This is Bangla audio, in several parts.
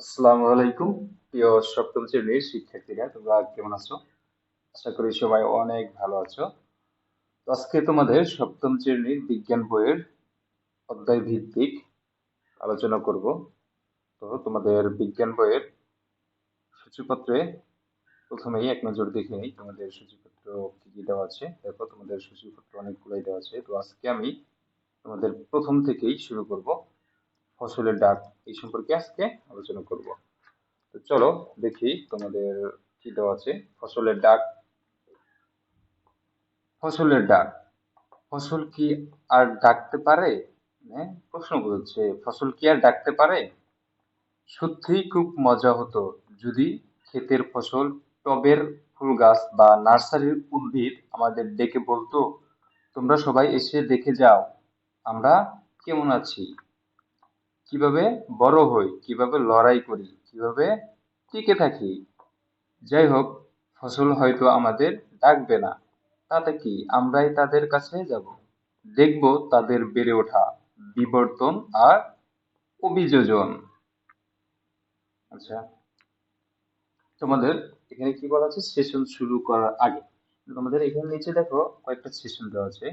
আসসালামু আলাইকুম। প্রিয় সপ্তম শ্রেণির শিক্ষার্থীরা, তোমরা কেমন আছো? আশা করি সবাই অনেক ভালো আছো। তো আজকে তোমাদের সপ্তম শ্রেণির বিজ্ঞান বইয়ের অধ্যায় ভিত্তিক আলোচনা করব। তো তোমাদের বিজ্ঞান বইয়ের সূচিপত্রে প্রথমেই এক নজর দেখে নিই, তোমাদের সূচিপত্র কি কি দেওয়া আছে। দেখো, তোমাদের সূচিপত্র অনেকগুলোই দেওয়া আছে। তো আজকে আমি তোমাদের প্রথম থেকেই শুরু করব। ফসলের ডাক এই সম্পর্কে আজকে আলোচনা করব। তো চলো দেখি তোমাদের কি দেওয়া আছে। ফসলের ডাক। ফসলের ডাক। ফসল কি আর ডাকতে পারে? হ্যাঁ প্রশ্ন বলছে ফসল কি আর ডাকতে পারে? সত্যিই খুব মজা হতো যদি ক্ষেতের ফসল, টবের ফুল গাছ বা নার্সারির উদ্ভিদ আমাদের ডেকে বলতো, তোমরা সবাই এসে দেখে যাও, আমরা কেমন আছি? কীভাবে বড় হই, কীভাবে লড়াই করি, কীভাবে টিকে থাকি। যাই হোক, ফসল হয়তো আমাদের ডাকবে না, তাতে কি আমরাই তাদের কাছে যাব? দেখব তাদের বেড়ে ওঠা বিবর্তন আর অভিযোজন। আচ্ছা তোমাদের এখানে কি বলা আছে? সেশন শুরু করার আগে। তোমাদের এখানে নিচে দেখো কয়েকটা সেশন দেওয়া আছে।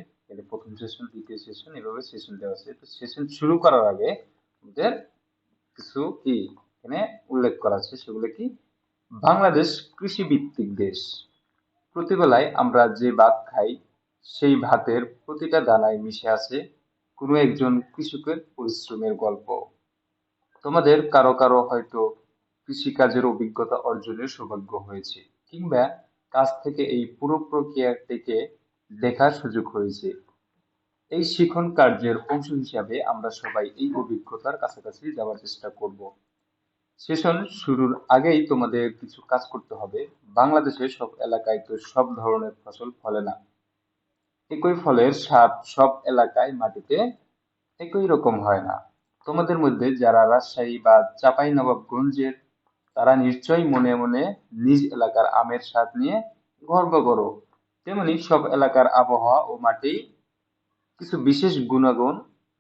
প্রথম সেশন, দ্বিতীয় সেশন, এভাবে সেশন দেওয়া আছে। তো সেশন শুরু করার আগে কিছু কি এখানে উল্লেখ করা আছে? সেগুলো কি? বাংলাদেশ কৃষি ভিত্তিক দেশ প্রতিবেলায় আমরা যে ভাত খাই, সেই ভাতের প্রতিটা দানায় মিশে আছে কোনো একজন কৃষকের পরিশ্রমের গল্প। তোমাদের কারও কারও হয়তো কৃষিকাজের অভিজ্ঞতা অর্জনের সৌভাগ্য হয়েছে, কিংবা কাছ থেকে এই পুরো প্রক্রিয়াটিকে দেখার সুযোগ হয়েছে। এই শিখন কার্যের অংশ হিসাবে আমরা সবাই এই অভিজ্ঞতার কাছাকাছি যাওয়ার চেষ্টা করব। সেশন শুরুর আগেই তোমাদের কিছু কাজ করতে হবে। বাংলাদেশের সব এলাকায় তো সব ধরনের ফসল ফলে না। একই ফলের স্বাদ সব এলাকায় মাটিতে একই রকম হয় না। তোমাদের মধ্যে যারা রাজশাহী বা চাপাই নবাবগঞ্জের তারা নিশ্চয়ই মনে মনে নিজ এলাকার আমের স্বাদ নিয়ে গর্ব করো। তেমনি সব এলাকার আবহাওয়া ও মাটি কিছু বিশেষ গুণাগুণ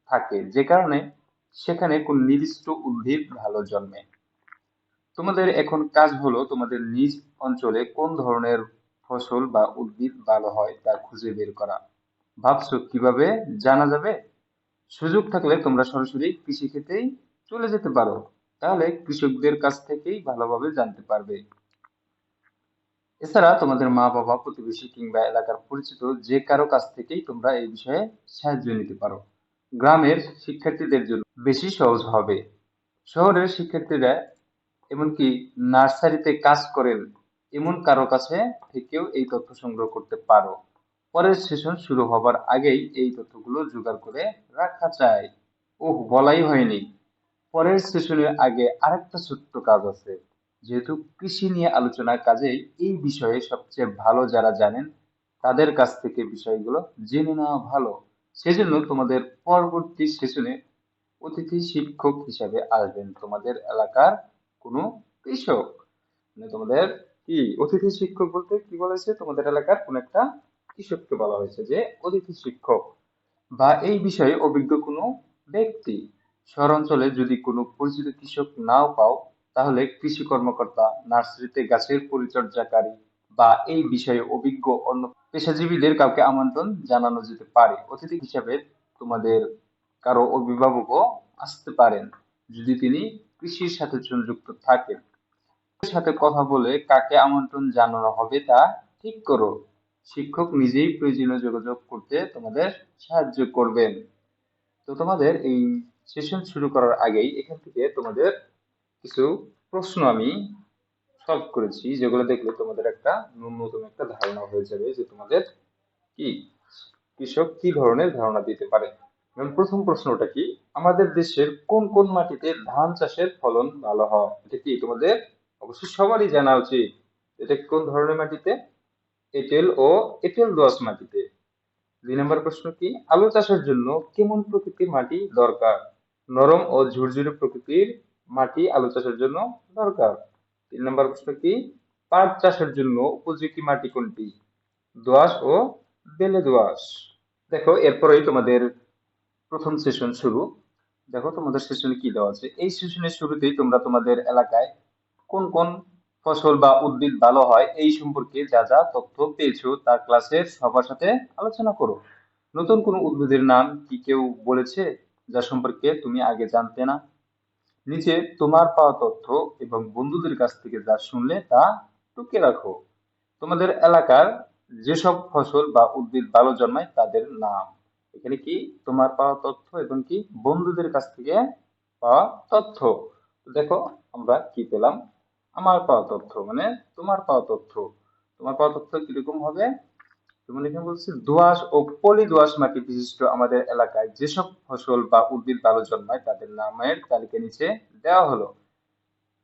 থাকে যে কারণে সেখানে কোন নির্দিষ্ট উদ্ভিদ ভালো জন্মে। তোমাদের এখন কাজ হলো তোমাদের নিজ অঞ্চলে কোন ধরনের ফসল বা উদ্ভিদ ভালো হয় তা খুঁজে বের করা। ভাবছ কীভাবে? জানা যাবে? সুযোগ থাকলে তোমরা সরাসরি কৃষি ক্ষেত্রেই চলে যেতে পারো। তাহলে কৃষকদের কাছ থেকেই ভালোভাবে জানতে পারবে। এছাড়া তোমাদের মা বাবা, প্রতিবেশী কিংবা এলাকার পরিচিত যে কারও কাছ থেকেই তোমরা এই বিষয়ে সাহায্য নিতে পারো। গ্রামের শিক্ষার্থীদের জন্য বেশি সহজ হবে। শহরের শিক্ষার্থীরা এমনকি নার্সারিতে কাজ করেন এমন কারও কাছে থেকেও এই তথ্য সংগ্রহ করতে পারো। পরের সেশন শুরু হবার আগেই এই তথ্যগুলো জোগাড় করে রাখা চাই ওহ, বলাই হয়নি। পরের সেশনের আগে আরেকটা ছোট্ট কাজ আছে। যেহেতু কৃষি নিয়ে আলোচনা কাজেই এই বিষয়ে সবচেয়ে ভালো যারা জানেন, তাদের কাছ থেকে বিষয়গুলো জেনে নেওয়া ভালো। সেজন্য তোমাদের পরবর্তী সেশনে অতিথি শিক্ষক হিসাবে আসবেন তোমাদের এলাকার কোনো কৃষক। মানে তোমাদের কি, অতিথি শিক্ষক বলতে কি বলেছে? তোমাদের এলাকার কোন একটা কৃষককে বলা হয়েছে যে অতিথি শিক্ষক। বা এই বিষয়ে অভিজ্ঞ কোনো ব্যক্তি, শহরাঞ্চলে যদি কোনো পরিচিত কৃষক নাও পাও তাহলে কৃষি কর্মকর্তা, নার্সারিতে গাছের পরিচর্যাকারী বা এই বিষয়ে অভিজ্ঞ অন্য পেশাজীবীদের কাউকে আমন্ত্রণ জানানো যেতে পারে। অতিথি হিসাবে তোমাদের কারও অভিভাবকও আসতে পারেন যদি তিনি কৃষির সাথে সংযুক্ত থাকেন। সাথে কথা বলে কাকে আমন্ত্রণ জানানো হবে তা ঠিক করো। শিক্ষক নিজেই প্রয়োজনীয় যোগাযোগ করতে তোমাদের সাহায্য করবেন। তো তোমাদের এই সেশন শুরু করার আগেই এখান থেকে তোমাদের কিছু প্রশ্ন আমি সলভ করেছি, যেগুলো দেখলে তোমাদের একটা ন্যূনতম একটা ধারণা হয়ে যাবে যে তোমাদের কি? কৃষক কি ধরনের ধারণা দিতে পারে? প্রথম প্রশ্নটা কি, আমাদের দেশের কোন কোন মাটিতে ধান চাষের ফলন ভালো হয়? এটা কি তোমাদের অবশ্যই সবারই জানা উচিত। এটা কোন ধরনের মাটিতে? এঁটেল ও এঁটেল দোআঁশ মাটিতে। দুই নম্বর প্রশ্ন কি, আলু চাষের জন্য কেমন প্রকৃতির মাটি দরকার? নরম ও ঝুরঝুরে প্রকৃতির মাটি, আলু চাষের জন্য দরকার। তিন নম্বর প্রশ্ন কি? পাট চাষের জন্য উপযোগী মাটি কোনটি? দোআঁশ ও বেলে দোআঁশ। দেখো, এরপরেই তোমাদের প্রথম সেশন শুরু। দেখো, তোমাদের সেশনে কি দেওয়া আছে? এই সেশনের শুরুতেই তোমরা তোমাদের এলাকায় কোন কোন ফসল বা উদ্ভিদ ভালো হয় এই সম্পর্কে যা যা তথ্য পেয়েছ তা ক্লাসের সবার সাথে আলোচনা করো। নতুন কোন উদ্ভিদের নাম কি কেউ বলেছে? যা সম্পর্কে তুমি আগে জানতে না? নিচে তোমার পাওয়া তথ্য এবং বন্ধুদের কাছ থেকে যা শুনলে তা টুকে রাখো। তোমাদের এলাকার যেসব ফসল বা উদ্ভিদ ভালো জন্মায় তাদের নাম। এখানে কি তোমার পাওয়া তথ্য এবং কি বন্ধুদের কাছ থেকে পাওয়া তথ্য? দেখো, আমরা কি পেলাম? আমার পাওয়া তথ্য মানে তোমার পাওয়া তথ্য। তোমার পাওয়া তথ্য কীরকম হবে? যেমন এখানে বলছে, দোআঁশ ও পলি দোআঁশ মাটি বিশিষ্ট আমাদের এলাকায় যেসব ফসল বা উদ্ভিদ ভালো জন্মায়, তাদের নামের তালিকা নিচে দেওয়া হলো।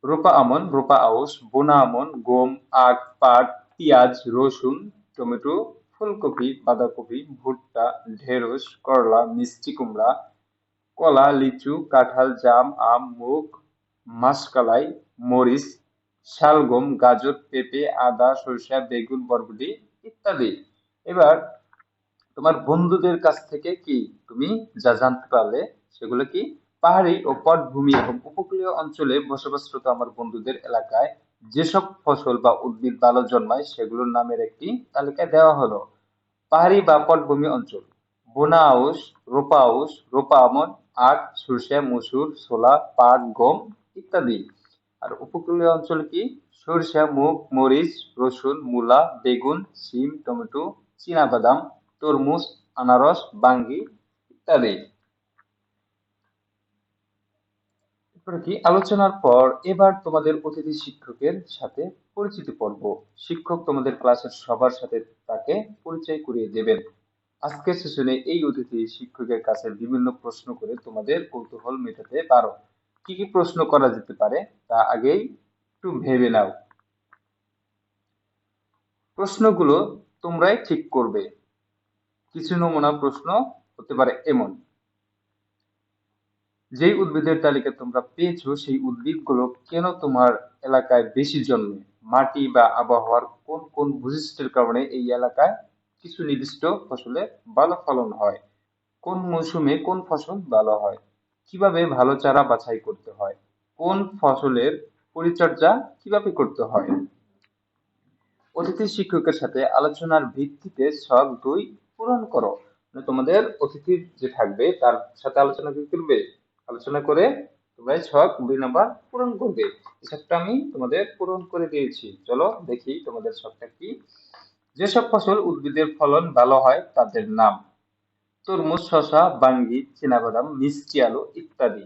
রোপা আমন, রোপা আউশ, বোনা আমন, গম, আখ, পাট, পেঁয়াজ, রসুন, টমেটো, ফুলকপি, বাঁধাকপি, ভুট্টা, ঢেঁড়স, করলা, মিষ্টি কুমড়া, কলা, লিচু, কাঁঠাল, জাম, আম, মুগ, মাসকালাই, মরিচ, শালগম, গাজর, পেঁপে, আদা, সরিষা, বেগুন, বরবটি ইত্যাদি। এবার তোমার বন্ধুদের কাছ থেকে কি তুমি যা জানতে পারলে সেগুলো কি? পাহাড়ি ও পটভূমি এবং উপকূলীয় অঞ্চলে বসবাসরত আমার বন্ধুদের এলাকায় যেসব ফসল বা উদ্ভিদ ভালো জন্মায় সেগুলোর নামের একটি তালিকা দেওয়া হলো। পাহাড়ি বা পটভূমি অঞ্চল। বোনা আউশ রোপা আউশ রোপা আমন আখ, সরষে, মসুর, ছোলা, পাট, গম ইত্যাদি। আর উপকূলীয় অঞ্চল কি? সরিষা, মুগ, মরিচ, রসুন, মূলা, বেগুন, শিম, টমেটো চীনাবাদাম, তরমুজ, আনারস, বাঙ্গি ইত্যাদি। কি? আলোচনার পর এবার তোমাদের অতিথি শিক্ষকের সাথে পরিচিত পর্ব। শিক্ষক তোমাদের ক্লাসের সবার সাথে তাকে পরিচয় করিয়ে দেবেন। আজকের সেশনে এই অতিথি শিক্ষকের কাছে বিভিন্ন প্রশ্ন করে তোমাদের কৌতূহল মেটাতে পারো। কি কি প্রশ্ন করা যেতে পারে তা আগেই একটু ভেবে নাও। প্রশ্নগুলো তোমরাই ঠিক করবে। কিছু নমুনা প্রশ্ন হতে পারে এমন। যেই উদ্ভিদের তালিকা তোমরা পেয়েছ, সেই উদ্ভিদগুলো কেন তোমার এলাকায় বেশি জন্মে? মাটি বা আবহাওয়ার কোন কোন বৈশিষ্ট্যের কারণে এই এলাকায় কিছু নির্দিষ্ট ফসলে ভালো ফলন হয়? কোন মৌসুমে কোন ফসল ভালো হয়? কীভাবে ভালো চারা বাছাই করতে হয়? কোন ফসলের পরিচর্যা কীভাবে করতে হয়? অতিথি শিক্ষকের সাথে আলোচনার ভিত্তিতে ছক দুই পূরণ করো। মানে তোমাদের অতিথি যে থাকবে, তার সাথে আলোচনা করবে? আলোচনা করে তোমরা ছক দুই নাম্বার পূরণ করবে। এই আমি তোমাদের পূরণ করে দিয়েছি। চলো দেখি তোমাদের ছকটা কি? যেসব ফসল উদ্ভিদের ফলন ভালো হয়, তাদের নাম। তরমুজ, শসা, বাঙ্গি, চীনাবাদাম, মিষ্টি আলু ইত্যাদি।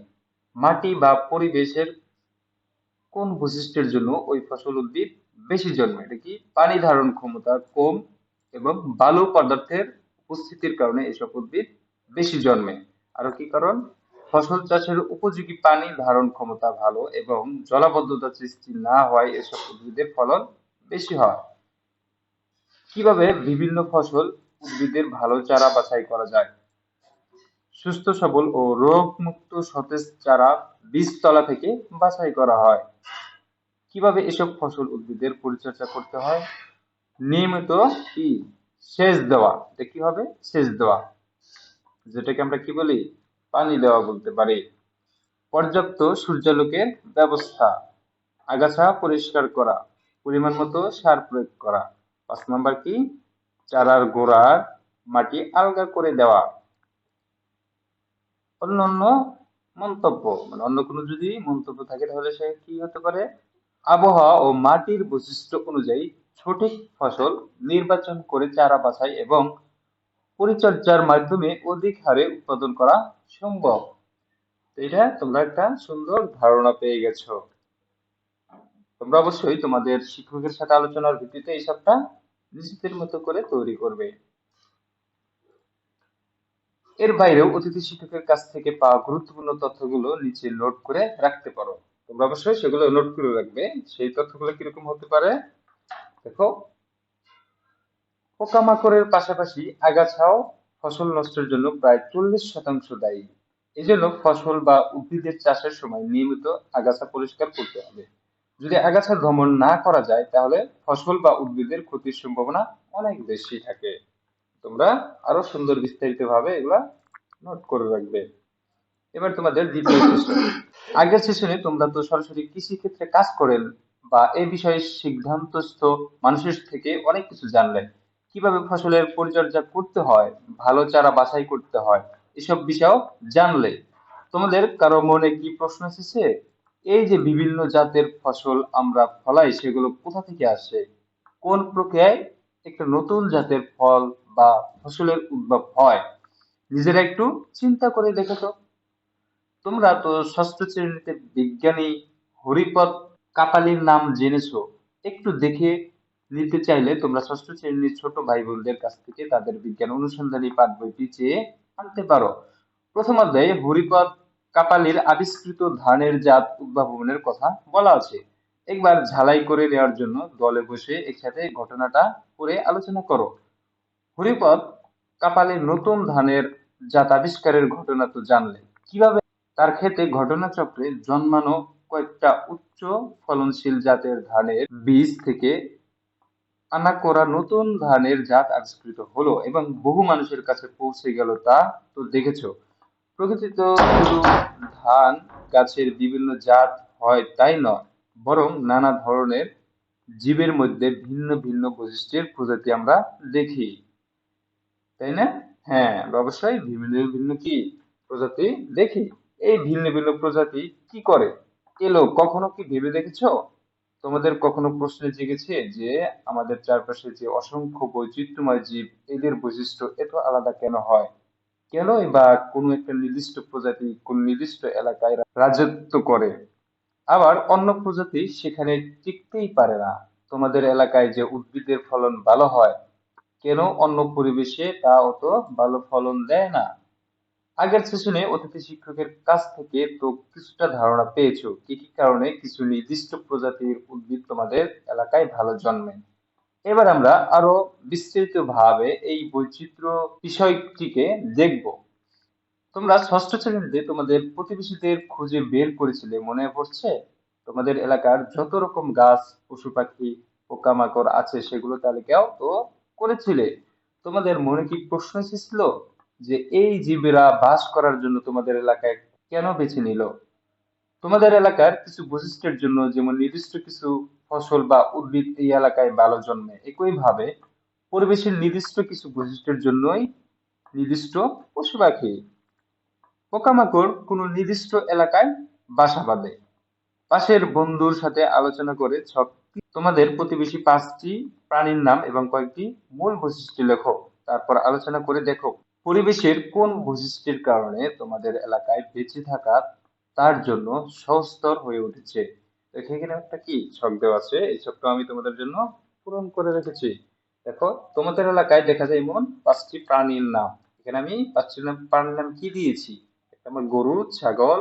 মাটি বা পরিবেশের কোন বৈশিষ্ট্যের জন্য ওই ফসল উদ্ভিদ বেশি জন্মে। এটা কি? পানি ধারণ ক্ষমতা কম এবং বালু পদার্থের উপস্থিতির কারণে এসব উদ্ভিদ বেশি জন্মে। আরও কি কারণ? ফসল চাষের উপযোগী পানি ধারণ ক্ষমতা ভালো এবং জলাবদ্ধতা সৃষ্টি না হওয়ায় এসব উদ্ভিদের ফলন বেশি হয়। কীভাবে বিভিন্ন ফসল উদ্ভিদের ভালো চারা বাছাই করা যায়? সুস্থ সবল ও রোগমুক্ত সতেজ চারা বীজতলা থেকে বাছাই করা হয়। কীভাবে এসব ফসল উদ্ভিদের পরিচর্যা করতে হয়? নিয়মিত কি? সেচ দেওয়া। এটা কি হবে সেচ দেওয়া। যেটাকে আমরা কি বলি? পানি দেওয়া বলতে পারি। পর্যাপ্ত সূর্যালোকের ব্যবস্থা। আগাছা পরিষ্কার করা। পরিমাণ মতো সার প্রয়োগ করা। পাঁচ নাম্বার কি? চারার গোড়ার মাটি আলগা করে দেওয়া। অন্য অন্য মন্তব্য। মানে অন্য কোনো যদি মন্তব্য থাকে তাহলে সে কি হতে পারে? আবহাওয়া ও মাটির বৈশিষ্ট্য অনুযায়ী সঠিক ফসল নির্বাচন করে চারা বাছাই এবং পরিচর্যার মাধ্যমে অধিক হারে উৎপাদন করা সম্ভব। এটা তোমরা একটা সুন্দর ধারণা পেয়ে গেছো। তোমরা অবশ্যই তোমাদের শিক্ষকের সাথে আলোচনার ভিত্তিতে এই সবটা নিজেদের মতো করে তৈরি করবে। এর বাইরেও অতিথি শিক্ষকের কাছ থেকে পাওয়া গুরুত্বপূর্ণ তথ্যগুলো নিচে নোট করে রাখতে পারো। তোমরা অবশ্যই সেগুলো নোট করে রাখবে। সেই তথ্যগুলো কীরকম হতে পারে? দেখো। পোকামাকড়ের পাশাপাশি আগাছাও ফসল নষ্টের জন্য প্রায় চল্লিশ শতাংশ দায়ী। এজন্য ফসল বা উদ্ভিদের চাষের সময় নিয়মিত আগাছা পরিষ্কার করতে হবে। যদি আগাছা দমন না করা যায়, তাহলে ফসল বা উদ্ভিদের ক্ষতির সম্ভাবনা অনেক বেশি থাকে। তোমরা আরও সুন্দর বিস্তারিত ভাবে এগুলা নোট করে রাখবে। এবার তোমাদের দ্বিতীয় সেশন আগের সেশনে তোমরা তো সরাসরি কৃষি ক্ষেত্রে কাজ করেন বা এই বিষয়ে সিদ্ধান্তস্থ মানুষের থেকে অনেক কিছু জানলেন। কীভাবে ফসলের পরিচর্যা করতে হয়, ভালো চারা বাছাই করতে হয়, এসব বিষয়েও জানলে। তোমাদের কারও মনে কি প্রশ্ন এসেছে? এই যে বিভিন্ন জাতের ফসল আমরা ফলাই, সেগুলো কোথা থেকে আসে? কোন প্রক্রিয়ায় একটা নতুন জাতের ফল বা ফসলের উদ্ভব হয়? নিজেরা একটু চিন্তা করে দেখো তো তোমরা তো ষষ্ঠ শ্রেণীতে বিজ্ঞানী হরিপদ কাপালির নাম জেনেছো। একটু দেখে নিতে চাইলে তোমরা ষষ্ঠ শ্রেণির ছোট ভাই বোনদের কাছ থেকে তাদের বিজ্ঞান অনুসন্ধানী পাঠ বইটি চেয়ে আনতে পারো। প্রথম অধ্যায়ে হরিপদ কাপালির আবিষ্কৃত ধানের জাত উদ্ভাবনের কথা বলা আছে। একবার ঝালাই করে নেওয়ার জন্য দলে বসে একসাথে ঘটনাটা করে আলোচনা করো। হরিপদ কাপালির নতুন ধানের জাত আবিষ্কারের ঘটনা তো জানলে। কীভাবে তার ক্ষেতে ঘটনাচক্রে জন্মানো কয়েকটা উচ্চ ফলনশীল জাতের ধানের বীজ থেকে আনা করা নতুন ধানের জাত আবিষ্কৃত হলো এবং বহু মানুষের কাছে পৌঁছে গেল তা তো দেখেছ। প্রকৃতিত শুধু ধান গাছের বিভিন্ন জাত হয় তাই নয়, বরং নানা ধরনের জীবের মধ্যে ভিন্ন ভিন্ন বৈশিষ্ট্যের প্রজাতি আমরা দেখি। তাই না? হ্যাঁ অবশ্যই ভিন্ন ভিন্ন কি প্রজাতি দেখি। এই ভিন্ন ভিন্ন প্রজাতি কি করে? এলো, কখনো কি ভেবে দেখেছ? তোমাদের কখনো প্রশ্ন জেগেছে যে আমাদের চারপাশে যে অসংখ্য বৈচিত্র্যময় জীব, এদের বৈশিষ্ট্য এত আলাদা কেন হয়? কেনই বা কোনো একটা নির্দিষ্ট প্রজাতি কোন নির্দিষ্ট এলাকায় রাজত্ব করে? আবার অন্য প্রজাতি সেখানে টিকতেই পারে না। তোমাদের এলাকায় যে উদ্ভিদের ফলন ভালো হয়, কেন অন্য পরিবেশে তা অত ভালো ফলন দেয় না? আগের সেশনে অতিথি শিক্ষকের কাছ থেকে তো কিছুটা ধারণা পেয়েছ। কি কি কারণে কিছু নির্দিষ্ট প্রজাতির উদ্ভিদ তোমাদের এলাকায় ভালো জন্মে? এবার আমরা আরও বিস্তারিতভাবে এই বৈচিত্র্য বিষয়টিকে দেখব। তোমরা ষষ্ঠ শ্রেণীতে তোমাদের প্রতিবেশীদের খুঁজে বের করেছিলে, মনে পড়ছে? তোমাদের এলাকার যত রকম গাছ, পশু পাখি, পোকামাকড় আছে সেগুলো তালিকাও তো করেছিলে। তোমাদের মনে কি প্রশ্ন এসেছিল? যে এই জীবেরা বাস করার জন্য তোমাদের এলাকায় কেন বেছে নিল? তোমাদের এলাকার কিছু বৈশিষ্ট্যের জন্য যেমন নির্দিষ্ট কিছু ফসল বা উদ্ভিদ এই এলাকায় ভালো জন্মে, একইভাবে পরিবেশের নির্দিষ্ট কিছু বৈশিষ্ট্যের জন্যই নির্দিষ্ট পশু পাখি। পোকামাকড় কোনো নির্দিষ্ট এলাকায় বাসা বাঁধে। পাশের বন্ধুর সাথে আলোচনা করে ছকটি তোমাদের প্রতিবেশী পাঁচটি প্রাণীর নাম এবং কয়েকটি মূল বৈশিষ্ট্য লেখো। তারপর আলোচনা করে দেখো। পরিবেশের কোন বৈশিষ্ট্যের কারণে তোমাদের এলাকায় বেঁচে থাকা তার জন্য সহজতর হয়ে উঠেছে? এখানে একটা কি ছক দেওয়া আছে? এই ছকটা আমি তোমাদের জন্য পূরণ করে রেখেছি। দেখো, তোমাদের এলাকায় দেখা যায় এমন পাঁচটি প্রাণীর নাম। এখানে আমি পাঁচটি নাম, প্রাণীর নাম কি দিয়েছি? আমার গরু, ছাগল,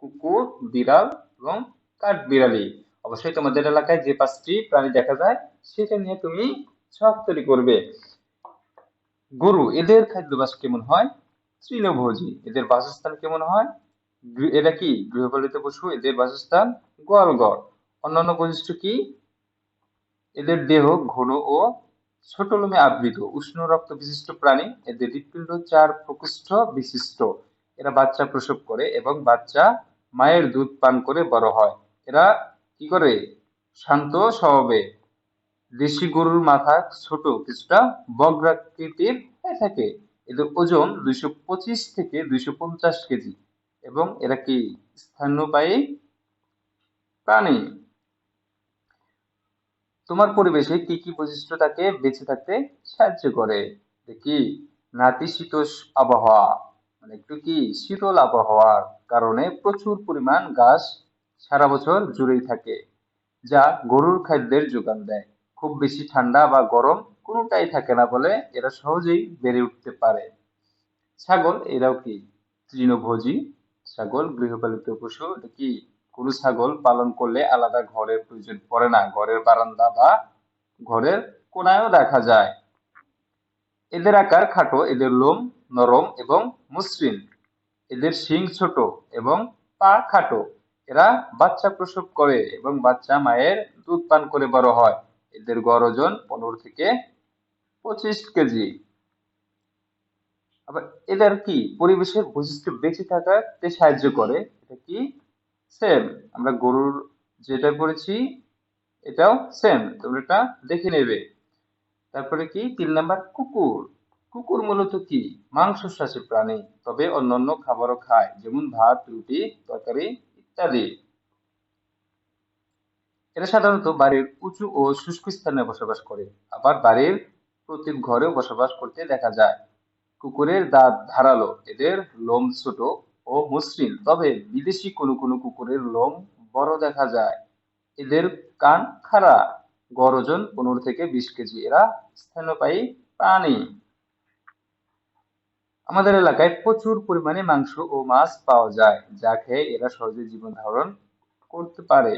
কুকুর, বিড়াল এবং কাঠ বিড়ালি অবশ্যই তোমাদের এলাকায় যে পাঁচটি প্রাণী দেখা যায়, সেটা নিয়ে তুমি ছক তৈরি করবে। গরু, এদের খাদ্যাভ্যাস কেমন হয়? তৃণভোজী, এদের বাসস্থান কেমন হয়? এরা কি? গৃহপালিত পশু, এদের বাসস্থান গোয়ালঘর অন্যান্য বৈশিষ্ট্য কি? এদের দেহ ঘন ও ছোট লোমে আবৃত, উষ্ণ রক্ত বিশিষ্ট প্রাণী, এদের হৃৎপিণ্ড চার প্রকোষ্ঠ বিশিষ্ট। এরা বাচ্চা প্রসব করে এবং বাচ্চা মায়ের দুধ পান করে বড় হয়। এরা কি করে? শান্ত স্বভাবে দেশি গরুর মাথা ছোট, কিছুটা বগ্রাকৃতির হয়ে থাকে। এদের ওজন দুইশো পঁচিশ থেকে দুইশো পঞ্চাশ কেজি এবং এরা কি স্তন্যপায়ী প্রাণী? তোমার পরিবেশে কি কি বৈশিষ্ট্য তাকে বেঁচে থাকতে সাহায্য করে? দেখি নাতিশীতোষ্ণ আবহাওয়া মানে একটু কি শীতল আবহাওয়ার কারণে প্রচুর পরিমাণ ঘাস সারা বছর জুড়েই থাকে, যা গরুর খাদ্যের যোগান দেয়। খুব বেশি ঠান্ডা বা গরম কোনোটাই থাকে না বলে এরা সহজেই বেড়ে উঠতে পারে। ছাগল, এরাও কি? তৃণভোজী। ছাগল, গৃহপালিত পশু কি? কোনো ছাগল পালন করলে আলাদা ঘরের প্রয়োজন পড়ে না। ঘরের বারান্দা বা ঘরের কোনায়ও দেখা যায়। এদের আকার খাটো, এদের লোম নরম এবং মসৃণ। এদের শিং ছোট এবং পা খাটো। এরা বাচ্চা প্রসব করে এবং বাচ্চা মায়ের দুধ পান করে বড় হয়। এদের গড় ওজন পনেরো থেকে পঁচিশ কেজি। আবার এদের কি পরিবেশের বৈশিষ্ট্য বেঁচে থাকাতে সাহায্য করে? এটা কি? সেম। আমরা গরুর যেটা পড়েছি এটাও সেম। তোমরা এটা দেখে নেবে। তারপরে কি? তিন নাম্বার কুকুর। কুকুর মূলত কি? মাংসাশী প্রাণী, তবে অন্যান্য খাবারও খায়, যেমন ভাত, রুটি, তরকারি ইত্যাদি। এরা সাধারণত বাড়ির উঁচু ও শুষ্ক স্থানে বসবাস করে। আবার বাড়ির প্রতি ঘরেও বসবাস করতে দেখা যায়। কুকুরের দাঁত ধারালো, এদের লোম ছোট ও মসৃণ, তবে বিদেশি কোনো কোনো কুকুরের লোম বড় দেখা যায়। এদের কান খাড়া, গড় ওজন পনেরো থেকে বিশ কেজি। এরা স্তন্যপায়ী প্রাণী। আমাদের এলাকায় প্রচুর পরিমাণে মাংস ও মাছ পাওয়া যায়, যা খেয়ে এরা সহজে জীবন ধারণ করতে পারে।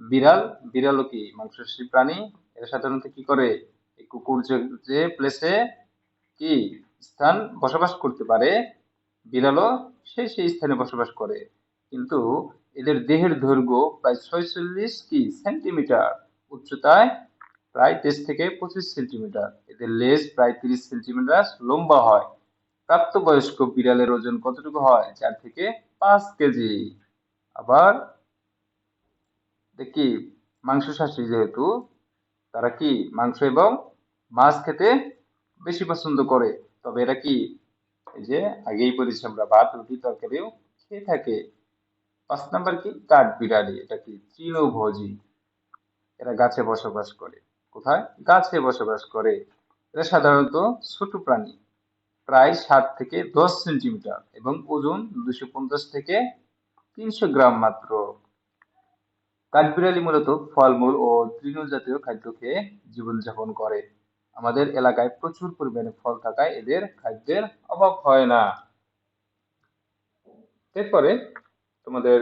বিড়াল, বিড়ালও কি মাংসাশী প্রাণী? এরা সাধারণত কি করে কুকুর যে প্লেসে কি স্থান বসবাস করতে পারে, বিড়ালও সে সেই স্থানে বসবাস করে। কিন্তু এদের দেহের দৈর্ঘ্য প্রায় ছয়চল্লিশ কি সেন্টিমিটার? উচ্চতায় প্রায় তেইশ থেকে পঁচিশ সেন্টিমিটার। এদের লেজ প্রায় তিরিশ সেন্টিমিটার লম্বা হয়। প্রাপ্তবয়স্ক বিড়ালের ওজন কতটুকু হয়? চার থেকে পাঁচ কেজি। আবার দেখি মাংসাশী যেহেতু, তারা কি মাংস এবং মাছ খেতে বেশি পছন্দ করে? তবে এরা কি এই যে আগেই বলেছি আমরা, ভাত, রুটি তরকারিও খেয়ে থাকে। পাঁচ নাম্বার কি? কাঠ বিড়ালি, এটা কি তৃণভোজী? এরা গাছে বসবাস করে। কোথায়? গাছে বসবাস করে। এরা সাধারণত ছোট প্রাণী, প্রায় ষাট থেকে দশ সেন্টিমিটার এবং ওজন দুশো পঞ্চাশ থেকে তিনশো গ্রাম মাত্র। কাঠবিড়ালি মূলত ফলমূল ও তৃণ জাতীয় খাদ্য খেয়ে জীবনযাপন করে। আমাদের এলাকায় প্রচুর পরিমাণে ফল থাকায় এদের খাদ্যের অভাব হয় না। এরপরে তোমাদের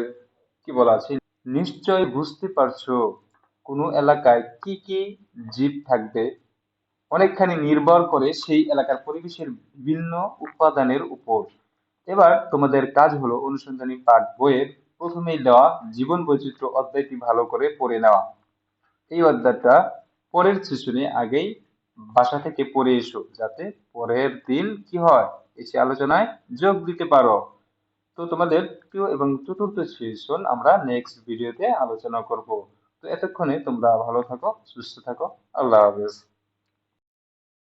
কি বলা আছে? নিশ্চয় বুঝতে পারছ কোনো এলাকায় কি কি জীব থাকবে। অনেকখানি নির্ভর করে সেই এলাকার পরিবেশের বিভিন্ন উপাদানের উপর। এবার তোমাদের কাজ হলো অনুসন্ধানী পাঠ বইয়ের প্রথমেই দেওয়া জীবন বৈচিত্র্য অধ্যায়টি ভালো করে পড়ে নেওয়া। এই অধ্যায়টা পরের সেশনে আগেই বাসা থেকে পড়ে এসো, যাতে পরের দিন কি হয় এসে আলোচনায় যোগ দিতে পারো। তো তোমাদের তৃতীয় এবং চতুর্থ সেশন আমরা নেক্সট ভিডিওতে আলোচনা করব। তো এতক্ষণে তোমরা ভালো থাকো, সুস্থ থাকো, আল্লাহ হাফেজ।